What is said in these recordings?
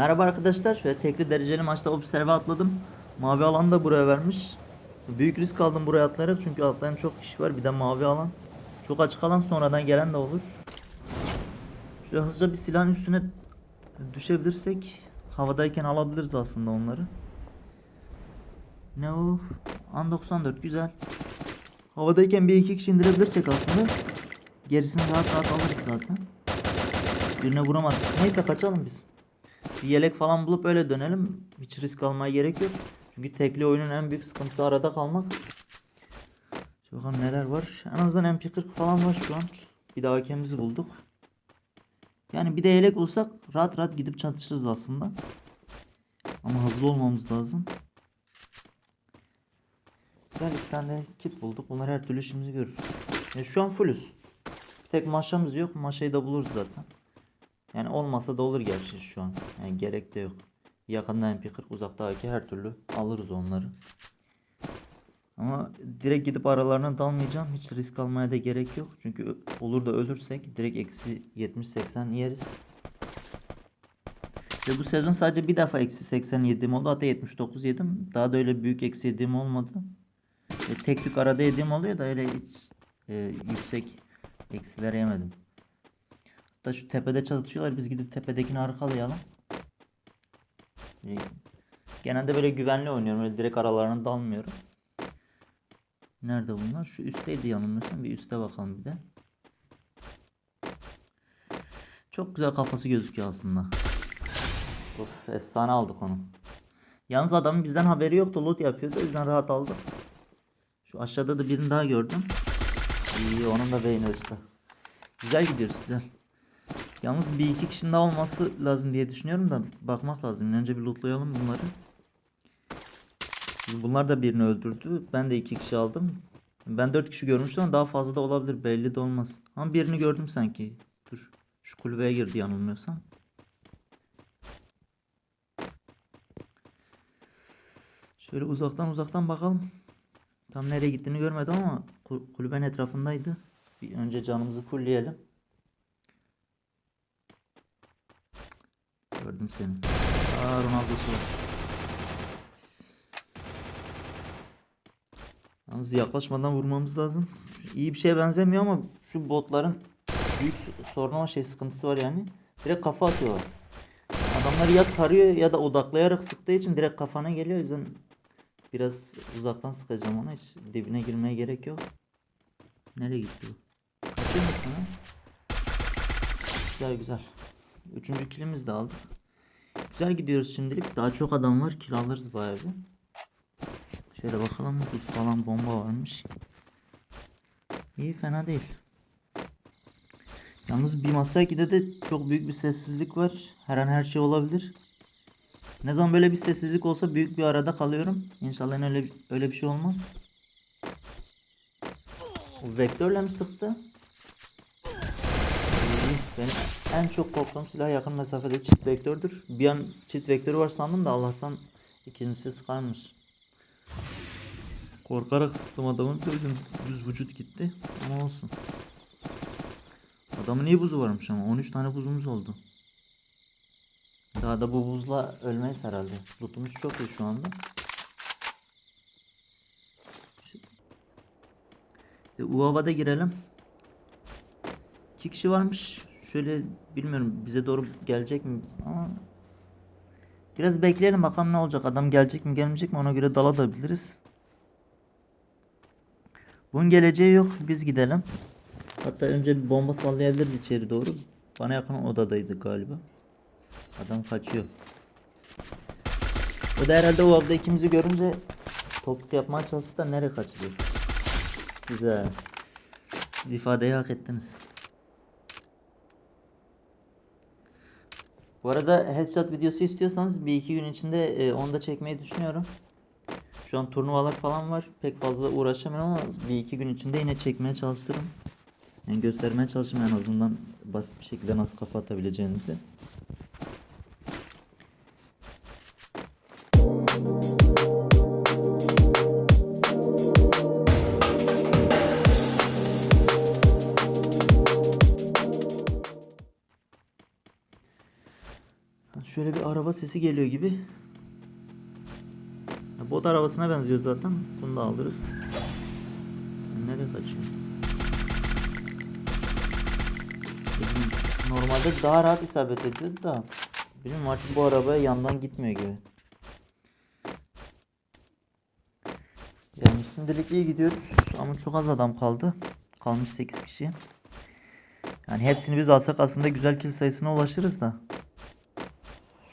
Merhaba arkadaşlar. Şöyle tekli dereceli maçta observe atladım. Mavi alanı da buraya vermiş. Büyük risk aldım buraya atlayarak çünkü atlayan çok kişi var. Bir de mavi alan. Çok açık alan sonradan gelen de olur. Şöyle hızlıca bir silahın üstüne düşebilirsek havadayken alabiliriz aslında onları. Ne o? An 94 güzel. Havadayken bir iki kişi indirebilirsek aslında gerisini rahat rahat alırız zaten. Birine vuramadık. Neyse kaçalım biz. Bir yelek falan bulup öyle dönelim. Hiç risk almaya gerek yok. Çünkü tekli oyunun en büyük sıkıntısı arada kalmak. Şimdi bakalım neler var. En azından MP40 falan var şu an. Bir daha hakemimizi bulduk. Yani bir de yelek bulsak rahat rahat gidip çatışırız aslında. Ama hızlı olmamız lazım. Güzel iki tane de kit bulduk. Bunlar her türlü işimizi görür. Ya şu an fullüz. Tek maşamız yok. Maşayı da buluruz zaten. Yani olmasa da olur gerçi şu an. Yani gerek de yok. Yakında MP40 uzaktaki her türlü alırız onları. Ama direkt gidip aralarına dalmayacağım. Hiç risk almaya da gerek yok. Çünkü olur da ölürsek direkt eksi 70-80 yeriz. Ve bu sezon sadece bir defa eksi 80 yediğim oldu. Hatta 79 yedim. Daha da öyle büyük eksi yediğim olmadı. E, tek tük arada yediğim oluyor da öyle hiç e, yüksek eksiler yemedim. Hatta şu tepede çalışıyorlar. Biz gidip tepedekini arkalayalım. Genelde böyle güvenli oynuyorum. Öyle direkt aralarına dalmıyorum. Nerede bunlar? Şu üstteydi yanılmıyorsam. Bir üste bakalım bir de. Çok güzel kafası gözüküyor aslında. Of efsane aldık onu. Yalnız adamın bizden haberi yoktu. Loot yapıyordu. O yüzden rahat aldık. Şu aşağıda da birini daha gördüm. İyi onun da beyni uçtu. Güzel gidiyoruz güzel. Yalnız bir iki kişinin daha olması lazım diye düşünüyorum da bakmak lazım. Önce bir lootlayalım bunları. Bunlar da birini öldürdü. Ben de iki kişi aldım. Ben dört kişi görmüştüm ama daha fazla da olabilir. Belli de olmaz. Ama birini gördüm sanki. Dur. Şu kulübeye girdi yanılmıyorsam. Şöyle uzaktan uzaktan bakalım. Tam nereye gittiğini görmedim ama kul- kulübenin etrafındaydı. Bir önce canımızı fullleyelim. Gördüm seni. Aa Ronaldo'su var. Yalnız yaklaşmadan vurmamız lazım. İyi bir şeye benzemiyor ama şu botların büyük sorunu var şey sıkıntısı var yani. Direkt kafa atıyorlar. Adamları ya tarıyor ya da odaklayarak sıktığı için direkt kafana geliyor. O yüzden biraz uzaktan sıkacağım ona. Hiç dibine girmeye gerek yok. Nereye gitti bu? Kaçıyor musun ha? Güzel güzel. Üçüncü kilimizi de aldık. Güzel gidiyoruz şimdilik. Daha çok adam var. Kill alırız bayağı bir. Şöyle bakalım. Buz falan bomba varmış. İyi fena değil. Yalnız bir Masaki'de de çok büyük bir sessizlik var. Her an her şey olabilir. Ne zaman böyle bir sessizlik olsa büyük bir arada kalıyorum. İnşallah öyle öyle bir şey olmaz. O vektörle mi sıktı? Benim en çok korktuğum silah yakın mesafede çift vektördür. Bir an çift vektörü var sandım da Allah'tan ikincisi sıkarmış. Korkarak sıktım adamın gördüm düz vücut gitti ama olsun. Adamın iyi buzu varmış ama 13 tane buzumuz oldu. Daha da bu buzla ölmeyiz herhalde. Lootumuz çok iyi şu anda. İşte Uava'da girelim. İki kişi varmış. Şöyle bilmiyorum bize doğru gelecek mi ama biraz bekleyelim bakalım ne olacak. Adam gelecek mi gelmeyecek mi ona göre dalabiliriz. Bunun geleceği yok. Biz gidelim. Hatta önce bir bomba sallayabiliriz içeri doğru. Bana yakın odadaydı galiba. Adam kaçıyor. O da herhalde o avda ikimizi görünce topluk yapmaya çalıştı da nereye kaçıyor? Güzel. Siz ifadeyi hak ettiniz. Bu arada headshot videosu istiyorsanız bir iki gün içinde e, onu da çekmeyi düşünüyorum. Şu an turnuvalar falan var. Pek fazla uğraşamıyorum ama bir iki gün içinde yine çekmeye çalışırım. Yani göstermeye çalışırım en azından basit bir şekilde nasıl kafa atabileceğinizi. Şöyle bir araba sesi geliyor gibi. Bot arabasına benziyor zaten. Bunu da alırız. Nereye kaçıyor? Normalde daha rahat isabet ediyordu da. Bilmiyorum artık bu arabaya yandan gitmiyor gibi. Yani şimdilik iyi gidiyoruz ama çok az adam kaldı. Kalmış 8 kişi. Yani hepsini biz alsak aslında güzel kill sayısına ulaşırız da.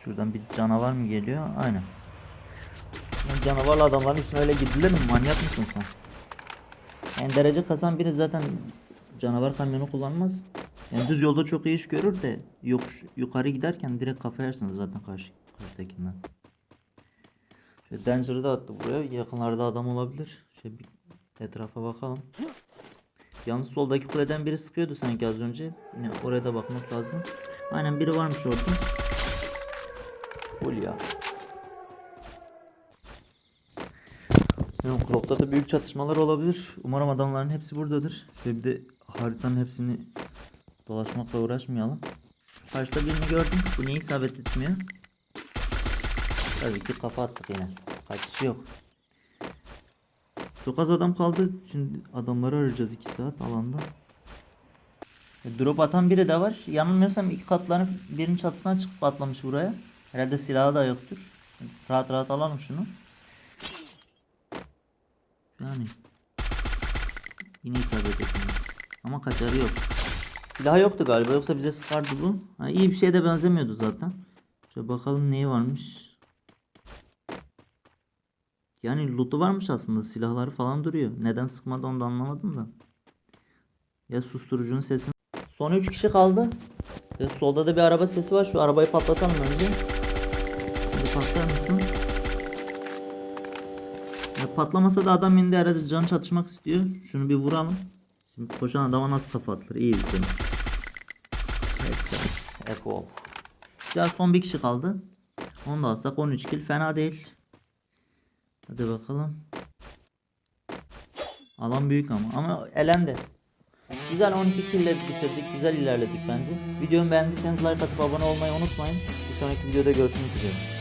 Şuradan bir canavar mı geliyor? Aynen. Yani canavarla adamların üstüne öyle gidilir mi? Manyak mısın sen? Yani derece kasan biri zaten canavar kamyonu kullanmaz. Yani düz yolda çok iyi iş görür de yokuş yukarı giderken direkt kafa yersiniz zaten karşı karşıdakinden. Şöyle Danger'ı da attı buraya. Yakınlarda adam olabilir. Şöyle bir etrafa bakalım. Yalnız soldaki kuleden biri sıkıyordu sanki az önce. Yine oraya da bakmak lazım. Aynen biri varmış orada. Full ya. Bilmiyorum, Crop'ta da büyük çatışmalar olabilir. Umarım adamların hepsi buradadır. Şöyle bir de haritanın hepsini dolaşmakla uğraşmayalım. Karşıda birini gördüm. Bu niye isabet etmiyor? Tabii ki kafa attık yine. Kaçışı yok. Çok az adam kaldı. Şimdi adamları arayacağız 2 saat alanda. E, Drop atan biri de var. Yanılmıyorsam iki katların birinin çatısına çıkıp atlamış buraya. Herhalde silahı da yoktur. Rahat rahat alalım şunu. Yani. Yine isabet etmiyor. Ama kaçarı yok. Silahı yoktu galiba yoksa bize sıkardı bu. Ha, iyi bir şeye de benzemiyordu zaten. Şöyle bakalım neyi varmış. Yani loot'u varmış aslında. Silahları falan duruyor. Neden sıkmadı onu da anlamadım da. Ya susturucunun sesini. Son 3 kişi kaldı. Ve solda da bir araba sesi var. Şu arabayı patlatalım önce. Hadi patlar mısın? Ya patlamasa da adam indi herhalde can çatışmak istiyor. Şunu bir vuralım. Şimdi koşan adama nasıl kafa atılır? İyi şey. Evet. Ya son bir kişi kaldı. Onu da alsak 13 kill fena değil. Hadi bakalım. Alan büyük ama. Ama elendi. Güzel 12 kill bitirdik. Güzel ilerledik bence. Videomu beğendiyseniz like atıp abone olmayı unutmayın. Bir sonraki videoda görüşmek üzere.